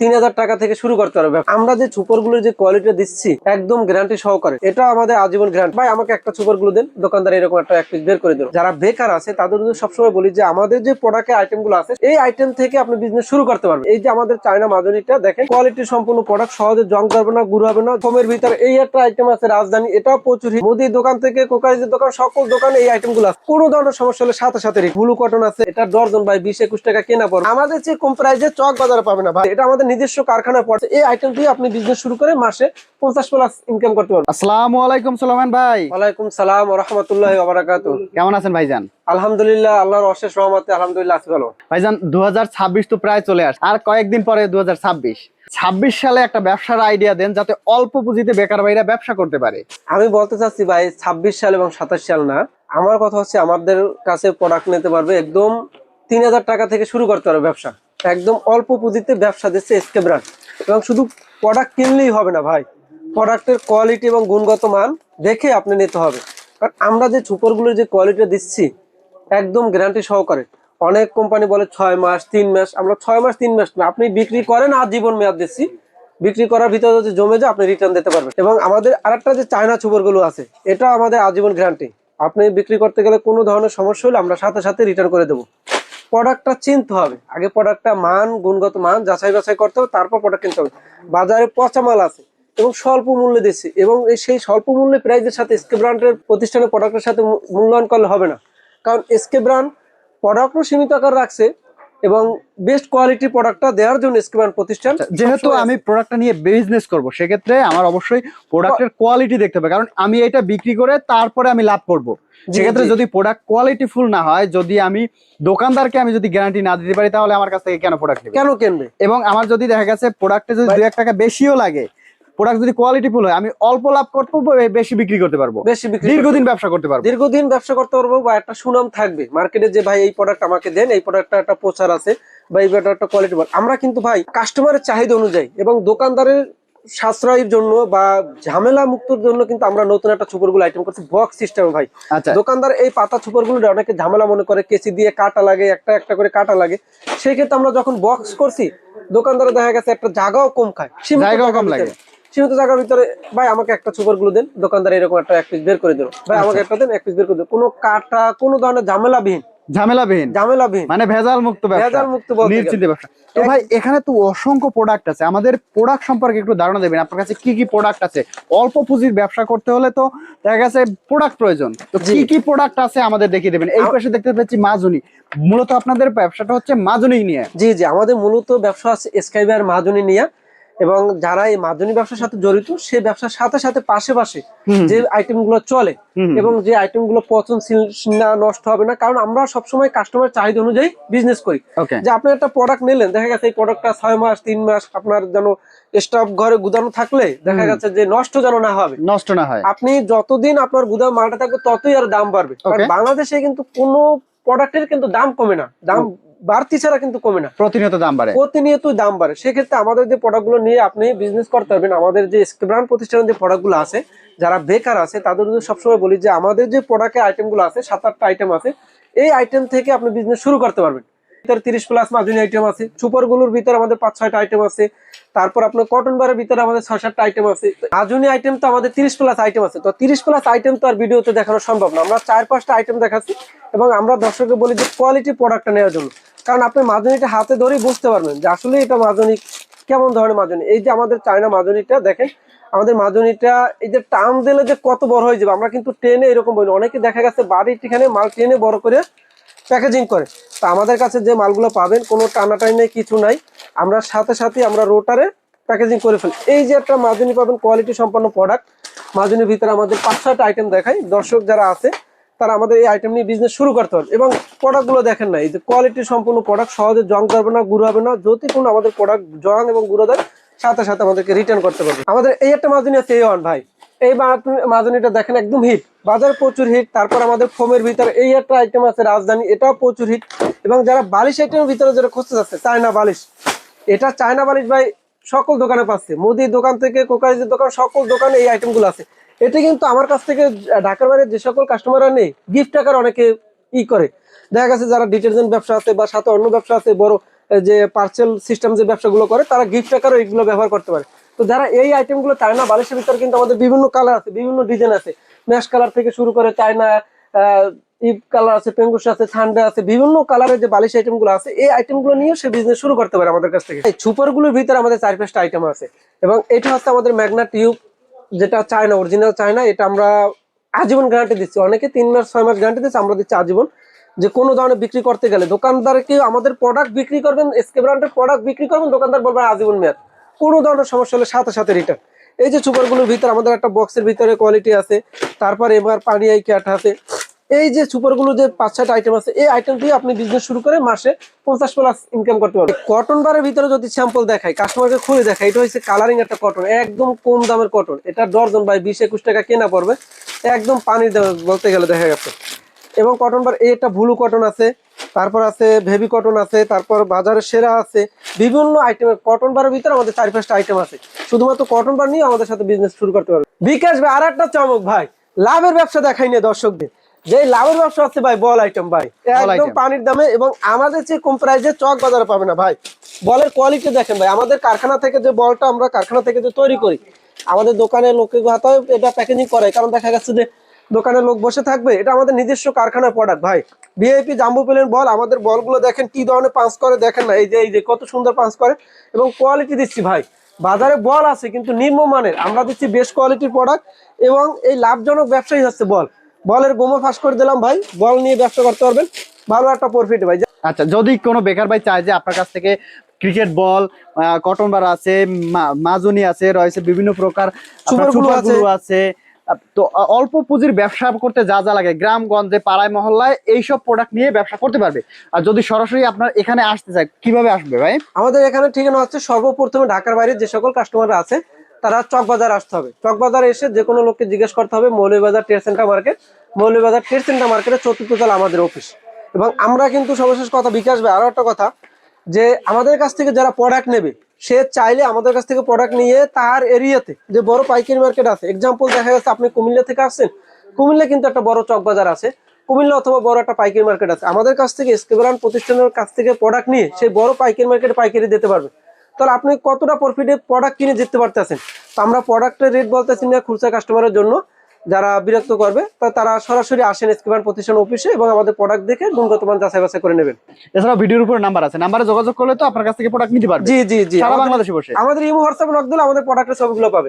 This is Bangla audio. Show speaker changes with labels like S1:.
S1: তিন হাজার টাকা থেকে শুরু করতে পারবে। আমরা যে সুপারগুলোর যে কোয়ালিটি দিচ্ছি, একদম গ্যারান্টি সহকারে। এটা আমাদের আজীবন গ্যারান্টি ভাই, আমাকে একটা সুপারগুলো দেন, দোকানদার এরকম একটা এক পিস বের করে দিল। যারা বেকার আছে, তাদের জন্য সবসময় বলি যে, আমাদের যে প্রোডাক্টের আইটেমগুলো আছে, এই আইটেম থেকে আপনি বিজনেস শুরু করতে পারবেন। এই যে আমাদের চায়না মাজনিটা, দেখেন কোয়ালিটি সম্পূর্ণ প্রোডাক্ট সহজে জং করবে না, গুড় হবে না ফোমের ভিতরে এই একটা আইটেম আছে রাজধানী, এটাও প্রচুর। মুদির দোকান থেকে কোকারিজের দোকান, সকল দোকানে এই আইটেমগুলো আছে। কোনো ধরনের সমস্যা হলে সাথে সাথে ব্লু কটন আছে, এটা ডর্জন ভাই বিশ একুশ টাকা কেনা পড়ে আমাদের যে কম প্রাইসে চক বাজারে পাবে না, ভাই। এটা আমাদের নিজস্ব কারখানায় পড়ছে এই আইটেম দিয়ে আপনি বিজনেস শুরু করে মাসে পঞ্চাশ প্লাস ইনকাম করতে পারবেন।
S2: আসসালামু আলাইকুম সালমান ভাই।
S1: ওয়ালাইকুম সালাম রহমতুল্লাহ ওবরাকাত
S2: কেমন আছেন ভাইজান?
S1: আলহামদুলিল্লাহ আল্লাহর অশেষ রহমতে আলহামদুলিল্লাহ আছি ভালো।
S2: ভাইজান দু তো প্রায় চলে আসে আর কয়েকদিন পরে দু ছাব্বিশ। সালে একটা ব্যবসার আইডিয়া দেন যাতে অল্প পুঁজিতে বেকার ভাইরা ব্যবসা করতে পারে।
S1: আমি বলতে চাচ্ছি ভাই ছাব্বিশ সাল এবং সাতাশ সাল না। আমার কথা হচ্ছে আমাদের কাছে প্রোডাক্ট নিতে পারবে একদম তিন হাজার টাকা থেকে শুরু করতে পারবে ব্যবসা। একদম অল্প পুঁজিতে ব্যবসা দিচ্ছে এসকে ব্র্যান্ড এবং শুধু প্রোডাক্ট কিনলেই হবে না ভাই। প্রোডাক্টের কোয়ালিটি এবং গুণগত মান দেখে আপনি নিতে হবে। কারণ আমরা যে ছুপরগুলোর যে কোয়ালিটি দিচ্ছি, একদম গ্যারান্টি সহকারে। অনেক কোম্পানি বলে ছয় মাস, তিন মাস, আমরা ছয় মাস, তিন মাস আপনি বিক্রি করেন, আর জীবন মেয়াদ দিচ্ছি। বিক্রি করার ভিতরে যদি জমে যায়, আপনি রিটার্ন দিতে পারবেন। এবং আমাদের আরেকটা যে চায়না ছুপরগুলো আছে, এটা আমাদের আজীবন গ্যারান্টি আপনি বিক্রি করতে গেলে কোনো ধরনের সমস্যা হলে আমরা সাথে সাথে রিটার্ন করে দেবো। প্রোডাক্টটা চিনতে হবে। আগে প্রোডাক্টটা মান, গুণগত মান যাচাই বাছাই করতে হবে, তারপর প্রোডাক্ট কিনতে হবে। বাজারে পচা মাল আছে এবং স্বল্প মূল্যে দিচ্ছে এবং সেই স্বল্প মূল্যে প্রাইজের সাথে এসকে ব্র্যান্ডের প্রতিষ্ঠানের প্রোডাক্টের সাথে মূল্যায়ন করলে হবে না। কারণ এসকে ব্র্যান্ড প্রোডাক্টও সীমিত আকার রাখছে এবং বেস্ট কোয়ালিটি প্রোডাক্টটা দেওয়ার জন্য ব্র্যান্ড প্রতিষ্ঠান
S2: যেহেতু
S1: সবসময়
S2: আমি প্রোডাক্টটা নিয়ে বিজনেস করব সেক্ষেত্রে আমার অবশ্যই প্রোডাক্টের কোয়ালিটি দেখতে হবে। কারণ আমি এটা বিক্রি করে তারপরে আমি লাভ করব। সেক্ষেত্রে যদি প্রোডাক্ট কোয়ালিটি ফুল না হয় যদি আমি দোকানদারকে আমি যদি গ্যারান্টি না দিতে পারি তাহলে আমার কাছ থেকে কেন প্রোডাক্ট
S1: কেন কিনবে?
S2: এবং আমার যদি দেখা গেছে প্রোডাক্টে যদি দু এক টাকা বেশিও লাগে প্রোডাক্ট যদি কোয়ালিটি ফুল হয় আমি অল্প লাভ করতে পারব বেশি বিক্রি করতে পারব।
S1: বেশি বিক্রি
S2: দীর্ঘদিন ব্যবসা করতে পারব।
S1: দীর্ঘদিন ব্যবসা করতে পারব বা একটা সুনাম থাকবে। মার্কেটে যে ভাই এই প্রোডাক্ট আমাকে দেন এই প্রোডাক্টটা একটা প্রচার আছে বা এই প্রোডাক্টটা কোয়ালিটি আমরা কিন্তু ভাই কাস্টমারের চাহিদা অনুযায়ী এবং দোকানদারের সাশ্রয়ের জন্য বা ঝামেলা মুক্তর জন্য কিন্তু আমরা নতুন একটা ছুপরগুলো আইটেম করছি। বক্স সিস্টেম ভাই।
S2: আচ্ছা।
S1: দোকানদার এই পাতা ছুপরগুলো অনেকে ঝামেলা মনে করে কেচি দিয়ে কাটা লাগে একটা একটা করে কাটা লাগে। সেই ক্ষেত্রে আমরা যখন বক্স করছি দোকানদারে দেখা গেছে একটা জায়গাও কম খায়।
S2: জায়গাও কম লাগে।
S1: সীমিত জায়গার ভিতরে ভাই আমাকে একটা সুপারগুলো দেন দোকানদার এরকম একটা এক পিস বের করে দিল। ভাই
S2: আচ্ছা।
S1: আমাকে একটা দেন এক পিস বের করে দিল। কোনো কাটা কোনো ধরনের ঝামেলাবিহীন।
S2: ঝামেলাবিহীন?
S1: ঝামেলাবিহীন।
S2: মানে ভেজাল মুক্ত
S1: ভেজাল মুক্ত বলতে
S2: ব্যবসা। তো ভাই এখানে তো অসংখ্য প্রোডাক্ট আছে। আমাদের প্রোডাক্ট সম্পর্কে একটু ধারণা দেবেন। আপনার কাছে কি কি প্রোডাক্ট আছে? অল্প পুঁজির ব্যবসা করতে হলে তো দেখা গেছে প্রোডাক্ট প্রয়োজন। তো কি কি প্রোডাক্ট আছে আমাদের দেখিয়ে দেবেন? এই পাশে দেখতে পাচ্ছি মাজুনি। মূলত আপনাদের ব্যবসাটা হচ্ছে মাজুনি নিয়ে।
S1: জি জি। আমাদের মূলত ব্যবসা আছে স্কাইবার মাহাজনী নিয়ে। এবং যারা এই মাহাজনী ব্যবসার সাথে জড়িত সেই ব্যবসার সাথে সাথে পাশে পাশে যে আইটেমগুলো চলে এবং যে আইটেমগুলো পচনশীল না নষ্ট হবে না কারণ আমরা সবসময় কাস্টমার চাহিদা অনুযায়ী বিজনেস করি। যে আপনি একটা প্রোডাক্ট নিলেন দেখা গেছে এই প্রোডাক্টটা ছয় মাস তিন মাস আপনার যেন স্টক ঘরে গুদানো থাকলে দেখা। গেছে যে নষ্ট যেন না হবে।
S2: নষ্ট না হয়।
S1: আপনি যতদিন আপনার গুদাম মালটা থাকবে ততই আর দাম বাড়বে। কারণ বাংলাদেশে কিন্তু কোনো প্রোডাক্টের কিন্তু দাম কমে না। দাম বাড়তি ছাড়া কিন্তু কমে না।
S2: প্রতিনিয়ত দাম বাড়ে।
S1: প্রতিনিয়ত দাম বাড়ে। সেক্ষেত্রে আমাদের যে প্রোডাক্টগুলো নিয়ে আপনি বিজনেস করতে পারবেন আমাদের যে ব্র্যান্ড প্রতিষ্ঠানের যে প্রোডাক্টগুলো আছে যারা বেকার আছে তাদের জন্য সবসময় বলি যে আমাদের যে প্রোডাক্টের আইটেমগুলো আছে সাত আটটা আইটেম আছে এই আইটেম থেকে আপনি বিজনেস শুরু করতে পারবেন। ভিতরে তিরিশ প্লাস মাজুনি আইটেম আছে। সুপারগুলোর ভিতরে আমাদের পাঁচ, ছয়টা আইটেম আছে। তারপর আপনার কটন বারের ভিতরে আমাদের ছয়, সাতটা আইটেম আছে। মাজুনি আইটেম তো আমাদের তিরিশ প্লাস আইটেম আছে। তো তিরিশ প্লাস আইটেম তো আর ভিডিওতে দেখানো সম্ভব না। আমরা চার, পাঁচটা আইটেম দেখাচ্ছি এবং আমরা দর্শককে বলি যে কোয়ালিটি প্রোডাক্টটা নেওয়ার জন্য। কারণ আপনি মাজুনিটা হাতে ধরেই বুঝতে পারবেন যে আসলে এটা মাজুনি কেমন ধরনের মাজুনি। এই যে আমাদের চায়না মাজুনিটা দেখেন, আমাদের মাজুনিটা এই যে টান দিলে যে কত বড় হয়ে যাবে, আমরা কিন্তু ট্রেনে এরকম বলি অনেকে দেখা গেছে বাড়ির এখানে মাল ট্রেনে বড় করে প্যাকেজিং করে। তা আমাদের কাছে যে মালগুলো পাবেন, কোনো টানাটাই নেই, কিছু নাই। আমরা সাথে সাথে আমরা রোটারে প্যাকেজিং করে ফেলি। এই যে একটা মাজুনি পাবেন কোয়ালিটি সম্পন্ন প্রোডাক্ট। মাজুনির ভিতরে আমাদের পাঁচ, ছয়টা আইটেম দেখাই। দর্শক যারা আছে, তারা আমাদের এই আইটেম নিয়ে বিজনেস শুরু করতে পারবে এবং প্রোডাক্টগুলো দেখেন না, এই যে কোয়ালিটি সম্পূর্ণ প্রোডাক্ট সহজে জং করবে না, গুঁড়ো হবে না। যদি কোনো আমাদের প্রোডাক্ট জং এবং গুঁড়ো দেয়, সাথে সাথে আমাদেরকে রিটার্ন করতে পারবে। আমাদের এই একটা মাজুনি আছে এই ওয়ান ভাই। এই মাজুনিটা দেখেন একদম হিট বাজার প্রচুর হিট তারপর আমাদের ফোমের ভিতরে এই একটা আইটেম আছে রাজধানী, এটাও প্রচুর হিট এবং যারা বালিশ আইটেমের ভিতরে যেটা খুঁজতে যাচ্ছে, চায়না বালিশ। এটা চায়না বালিশ ভাই সকল দোকানে পাচ্ছে। মুদির দোকান থেকে কোকারিজের দোকান, সকল দোকানে এই আইটেমগুলো আছে। এটা কিন্তু আমার কাছ থেকে ঢাকার বাইরে যে সকল কাস্টমাররা নেই গিফট টাকার অনেকে ই করে। দেখা গেছে যারা ডিটারজেন্ট ব্যবসা আছে বা সাথে অন্য ব্যবসা আছে, বড় যে পার্সেল সিস্টেম যে ব্যবসাগুলো করে, তারা গিফট আকারও এগুলো ব্যবহার করতে পারে। তো যারা এই আইটেমগুলো চায়না বালিশের ভিতরে কিন্তু আমাদের বিভিন্ন কালার আছে, বিভিন্ন ডিজাইন আছে। ম্যাশ কালার থেকে শুরু করে চায়না ইপ কালার আছে পেঙ্গুস আছে ঠান্ডা আছে, বিভিন্ন কালারের যে বালিশ আইটেমগুলো আছে, এই আইটেমগুলো নিয়ে সে বিজনেস শুরু করতে পারে আমাদের কাছ থেকে। এই সুপারগুলোর ভিতরে আমাদের চার পাঁচটা আইটেম আছে। এবং এটা হচ্ছে আমাদের ম্যাগনা টিউব যেটা চায়না অরিজিনাল চায়না, এটা আমরা আজীবন গ্যারান্টি দিচ্ছি। অনেকে তিন মাস, ছয় মাস গ্যারান্টি দিচ্ছে, আমরা দিচ্ছি আজীবন। যে কোনো ধরনের বিক্রি করতে গেলে দোকানদারকে আমাদের প্রোডাক্ট বিক্রি করবেন এসকে ব্র্যান্ডের প্রোডাক্ট বিক্রি করবেন, দোকানদার বলবেন আজীবন মেয়াদ। কোনো ধরনের সমস্যা হলে সাথে সাথে রিটার্ন এই যে সুপারগুলোর ভিতরে, আমাদের একটা বক্সের ভিতরে কোয়ালিটি আছে, তারপর এবার পানি আই ক্যাট আছে। এই যে সুপারগুলো যে পাঁচ, ছয়টা আইটেম আছে, এই আইটেম দিয়ে আপনি বিজনেস শুরু করে মাসে পঞ্চাশ প্লাস ইনকাম করতে পারবেন। কটন বারের ভিতরে যদি স্যাম্পল দেখাই কাস্টমারকে খুলে দেখায় এটা হচ্ছে কালারিং একটা কটন একদম কম দামের কটন এটা ডর্জন বাই বিশ, একুশ টাকা কেনা পড়বে, একদম পানির দাম বলতে গেলে দেখা গেছে। এবং কটন বার এটা ব্লু কটন আছে। তারপর আছে ভেবি কটন আছে তারপর বাজারের সেরা আছে বিভিন্ন আইটেমের কটন বারের ভিতরে আমাদের চার পাঁচটা আইটেম আছে। শুধুমাত্র কটন বার নিয়ে আমাদের সাথে বিজনেস শুরু করতে পারবে। বিকাশ ভাই আর একটা চমক ভাই লাভের ব্যবসা দেখাই নিয়ে দর্শকদের। যে লাভের ব্যবসা হচ্ছে ভাই বল আইটেম ভাই। একদম পানির দামে এবং আমাদের যে কম প্রাইজে চক বাজারে পাবে না ভাই। বলের কোয়ালিটি দেখেন ভাই আমাদের কারখানা থেকে যে বলটা আমরা কারখানা থেকে যে তৈরি করি আমাদের দোকানে লোকে হাতে এটা প্যাকেজিং করে কারণ দেখা যাচ্ছে যে দোকানে লোক বসে থাকবে। এটা আমাদের নিজস্ব কারখানার প্রোডাক্ট ভাই। ভিআইপি জাম্বু পেলেন বল আমাদের বলগুলো দেখেন কি ধরনের পাঁচ করে দেখেন না এই যে এই যে কত সুন্দর পাঁচ করে। এবং কোয়ালিটি দিচ্ছি ভাই। বাজারে বল আছে কিন্তু নিম্নমানের আমরা দিচ্ছি বেস্ট কোয়ালিটির প্রোডাক্ট এবং এই লাভজনক ব্যবসায়ী হচ্ছে বল। বলের গোমো ফাঁস করে দিলাম ভাই। বল নিয়ে ব্যবসা করতে পারবেন। ভালো একটা প্রফিট ভাই।
S2: আচ্ছা যদি কোনো বেকার ভাই চায় যে আপনার কাছ থেকে ক্রিকেট বল কটন বার আছে মাজনি আছে রয়েছে বিভিন্ন প্রকার
S1: আছে।
S2: তো অল্প পুঁজির ব্যবসা করতে যা যা লাগে গ্রামগঞ্জে পাড়ায়, মহল্লায় এইসব প্রোডাক্ট নিয়ে ব্যবসা করতে পারবে। আর যদি সরাসরি আপনার এখানে আসতে চায়, কীভাবে আসবে ভাই?
S1: আমাদের এখানে ঠিকানা হচ্ছে সর্বপ্রথমে ঢাকার বাইরে যে সকল কাস্টমার আছে, তারা চকবাজার আসতে হবে। চকবাজার এসে যে কোনো লোককে জিজ্ঞেস করতে হবে, Moulvibazar trade centre market. Moulvibazar trade centre মার্কেটের চতুর্থ তলা আমাদের অফিস এবং আমরা কিন্তু সর্বশেষ কথা, বিকাশ ভাই, আরও একটা কথা, যে আমাদের কাছ থেকে যারা প্রোডাক্ট নেবে সে চাইলে আমাদের কাছ থেকে প্রোডাক্ট নিয়ে তার এরিয়াতে যে বড় পাইকারি মার্কেট আছে এক্সাম্পল দেখা যাচ্ছে আপনি কুমিল্লা থেকে আসছেন, কুমিল্লা কিন্তু একটা বড় চকবাজার আছে, কুমিল্লা অথবা বড় একটা পাইকারি মার্কেট আছে, আমাদের কাছ থেকে স্কেবরান প্রতিষ্ঠানের কাছ থেকে প্রোডাক্ট নিয়ে সেই বড় পাইকারি মার্কেটে পাইকারি দিতে পারবে। তাহলে আপনি কতটা প্রফিটে প্রোডাক্ট কিনে জিততে পারতেছেন? তো আমরা প্রোডাক্টের রেট বলতেছি না খুচরা কাস্টমারের জন্য যারা বিরক্ত করবে তা তারা সরাসরি আসেন স্কিমান প্রতিষ্ঠান অফিসে এবং আমাদের প্রোডাক্ট দেখে গুণগত মান যাচাই বাছাই করে নেবেন।
S2: এছাড়া ভিডিওর উপর নাম্বার আছে। নাম্বারে যোগাযোগ করলে তো আপনার কাছ থেকে প্রোডাক্ট নিতে পারবে।
S1: জি জি জি।
S2: সারা বাংলাদেশে বসে।
S1: আমাদের ইমো হোয়াটসঅ্যাপ লক দিলে আমাদের প্রোডাক্টের ছবিগুলো পাবে।